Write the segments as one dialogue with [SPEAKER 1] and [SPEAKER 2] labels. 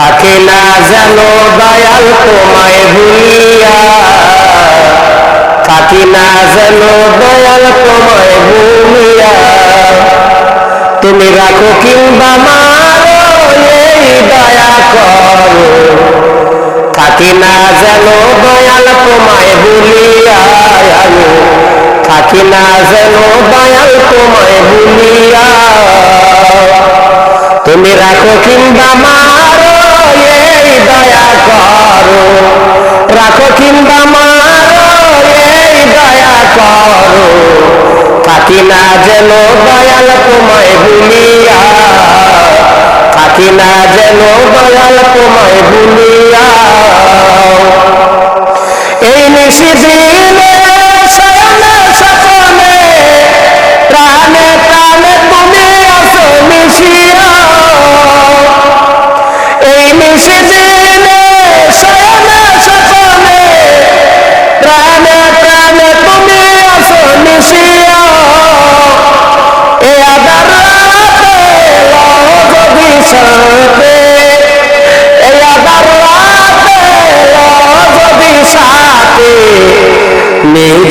[SPEAKER 1] থাকে না যেন দয়াল তোমায় ভুলিয়া। থাকি না যেন দয়াল তোমায় ভুলিয়া। তুমি রাখো কিংবা এই দয়া করো। থাকি না যেন দয়াল তোমায় ভুলিয়া। থাকি না যেন দয়াল তোমায় ভুলিয়া। তুমি রাখো কিংবা রাখো কিংবা মারো, এই দয়া করো। থাকি না যেন দয়াল তোমায় ভুলিয়া। থাকি না যেন দয়াল তোমায় ভুলিয়া। এই নিশিদিনে শয়নে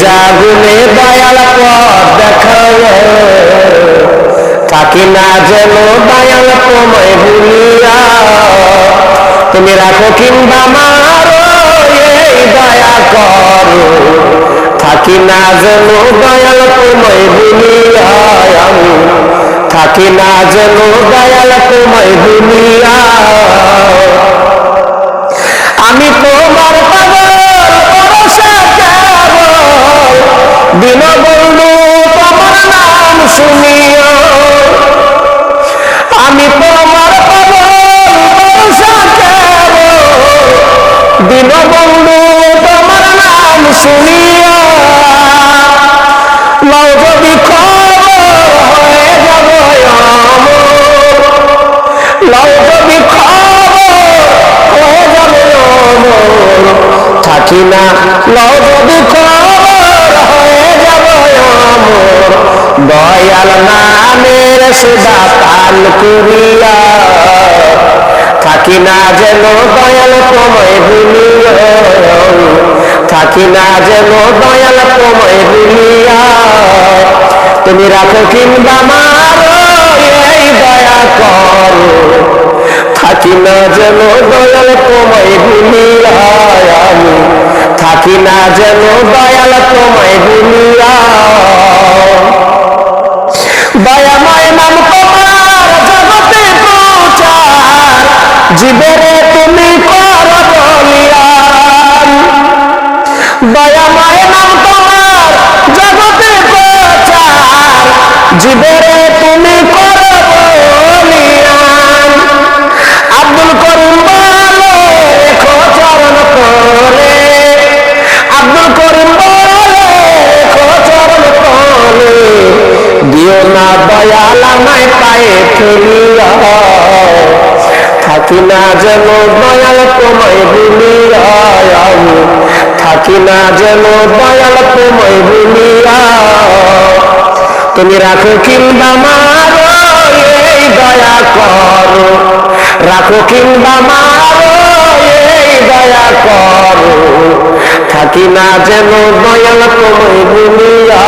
[SPEAKER 1] নিজাগুনে দয়াল পথ দেখাবে। থাকি না যেন দয়াল তোমায় ভুলিয়া তুমি রাখো কিংবা মারো, এই দয়া করো। থাকি না যেন দয়াল তোমায় ভুলিয়া আমি। থাকি না যেন দয়াল তোমায় ভুলিয়া আমি তোমার দিন বন্ধু তোমার নাম শুনিও। আমি তোমার দিন বন্ধু তোমার নাম শুনিও। লও যদি হয়ে যাব লও যদি হয়ে যাবে থাকি না লও দয়াল নামের সুদা পান করিয়া, থাকি না যেন দয়াল তোমায় ভুলিয়া, থাকি না যেন দয়াল তোমায় ভুলিয়া। তুমি রাখো কিংবা মারো, এই দয়া করো। থাকি না যেন দয়াল তোমায় ভুলিয়া, আমি থাকি না যেন দয়াল তোমায় ভুলিয়া। নাম তোমার জগতে প্রচার জীবনে তুমি কর বলিয়ান দয়া মায়ের নাম তোমার জগতে প্রচার জীবনে থাকি না যেন দয়াল তোমায় ভুলিয়া থাকি না যেন দয়াল তোমায় ভুলিয়া তুমি রাখো কিংবা মারো, এই দয়া করো। রাখো কিংবা মারো, এই দয়া করো। থাকি না যেন দয়াল তোমায় ভুলিয়া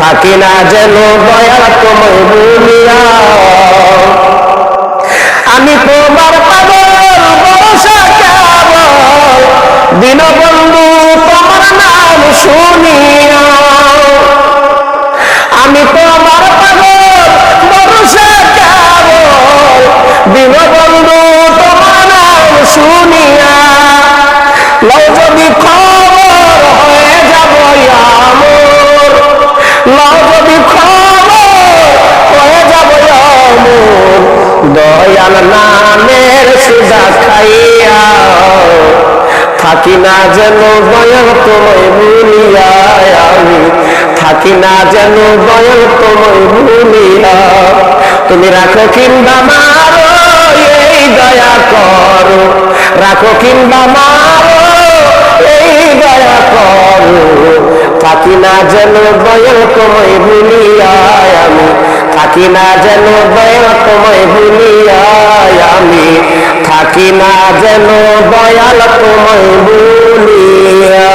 [SPEAKER 1] থাকি না যেন দয়া তোমার দয়াল নামের সুদা খাইয়া, থাকি না যেন দয়াল তোমায় ভুলিয়া আমি, থাকি না যেন দয়াল তোমায় ভুলিয়া তুমি রাখো কিংবা মারো, এই দয়া করো। রাখো কিংবা মারো, এই দয়া করো। থাকি না যেন দয়াল তোমায় ভুলিয়া আমি থাকি না যেন দয়া তোমায় ভুলিয়াই আমি। থাকি না যেন দয়াল তোমায় ভুলিয়া।